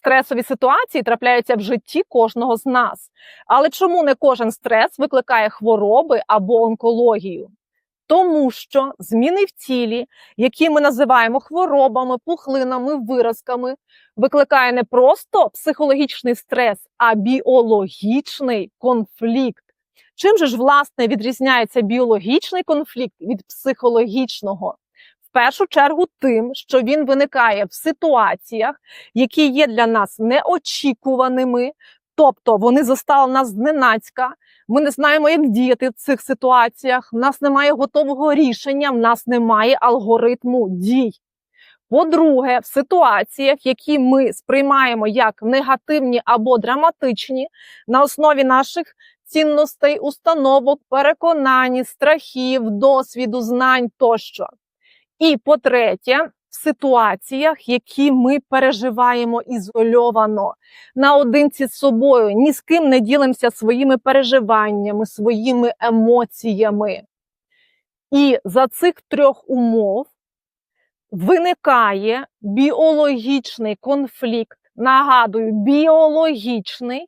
Стресові ситуації трапляються в житті кожного з нас. Але чому не кожен стрес викликає хвороби або онкологію? Тому що зміни в тілі, які ми називаємо хворобами, пухлинами, виразками, викликає не просто психологічний стрес, а біологічний конфлікт. Чим же ж власне відрізняється біологічний конфлікт від психологічного? Першу чергу тим, що він виникає в ситуаціях, які є для нас неочікуваними, тобто вони застали нас зненацька. Ми не знаємо, як діяти в цих ситуаціях. В нас немає готового рішення, в нас немає алгоритму дій. По-друге, в ситуаціях, які ми сприймаємо як негативні або драматичні, на основі наших цінностей, установок, переконань, страхів, досвіду, знань тощо. І по-третє, в ситуаціях, які ми переживаємо ізольовано, наодинці з собою, ні з ким не ділимося своїми переживаннями, своїми емоціями. І за цих трьох умов виникає біологічний конфлікт, нагадую, біологічний,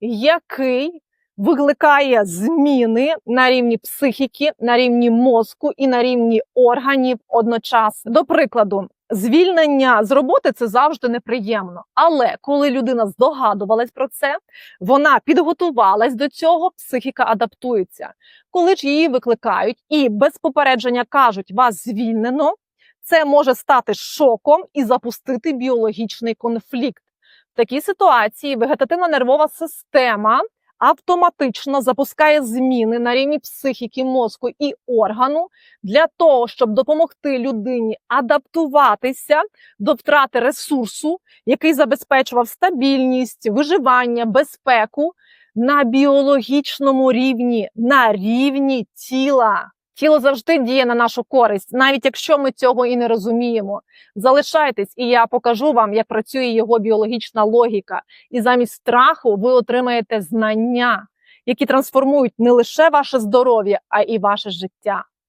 який викликає зміни на рівні психіки, на рівні мозку і на рівні органів одночасно. До прикладу, звільнення з роботи це завжди неприємно. Але коли людина здогадувалась про це, вона підготувалась до цього, психіка адаптується. Коли ж її викликають і без попередження кажуть, вас звільнено, це може стати шоком і запустити біологічний конфлікт. В такій ситуації вегетативна нервова система автоматично запускає зміни на рівні психіки, мозку і органу для того, щоб допомогти людині адаптуватися до втрати ресурсу, який забезпечував стабільність, виживання, безпеку на біологічному рівні, на рівні тіла. Тіло завжди діє на нашу користь, навіть якщо ми цього і не розуміємо. Залишайтесь, і я покажу вам, як працює його біологічна логіка. І замість страху ви отримаєте знання, які трансформують не лише ваше здоров'я, а і ваше життя.